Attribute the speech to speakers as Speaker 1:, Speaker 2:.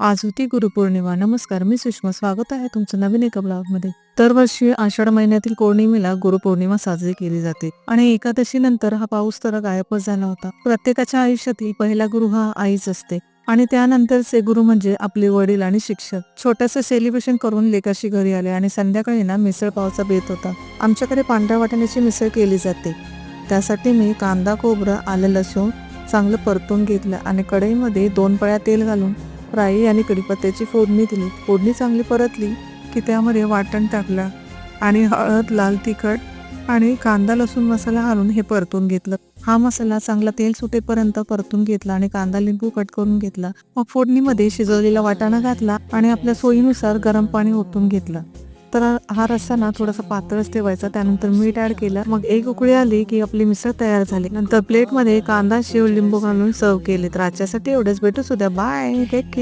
Speaker 1: आज होती गुरुपौर्णिमा. नमस्कार मी सुषमा. स्वागत आहे तुमचं नवीन एका ब्लॉगमध्ये. दरवर्षी आषाढ महिन्यातील पौर्णिमेला गुरुपौर्णिमा साजरी केली जाते आणि एकादशी नंतर हा पाऊस तर गायबच झाला होता. प्रत्येकाच्या आयुष्यातील पहिला गुरु हा आईच असते आणि त्यानंतरचे गुरु म्हणजे आपले वडील आणि शिक्षक. छोटस सेलिब्रेशन करून लेकाशी घरी आले आणि संध्याकाळी ना मिसळ पावचा बेत होता. आमच्याकडे पांढऱ्या वाटाण्याची मिसळ केली जाते. त्यासाठी मी कांदा खोबरं आलं लसूण चांगलं परतून घेतलं आणि कढईमध्ये दोन पळ्या तेल घालून राई आणि कढीपत्त्याची फोडणी दिली. फोडणी चांगली परतली की त्यामध्ये वाटण टाकलं आणि हळद लाल तिखट आणि कांदा लसूण मसाला घालून हे परतून घेतलं. हा मसाला चांगला तेल सुटेपर्यंत परतून घेतला आणि कांदा लिंबू कट करून घेतला. मग फोडणीमध्ये शिजवलेला वाटाणा घातला आणि आपल्या सोयीनुसार गरम पाणी ओतून घेतलं. तर हा रस्सा ना थोडासा पातळच ठेवायचा त्यानंतर मीठ ऍड केलं. मग एक उकळी आली की आपली मिसळ तयार झाली. नंतर प्लेटमध्ये कांदा शेव लिंबू घालून सर्व केले तर आजच्यासाठी एवढंच. भेटू सुद्धा बाय. Take care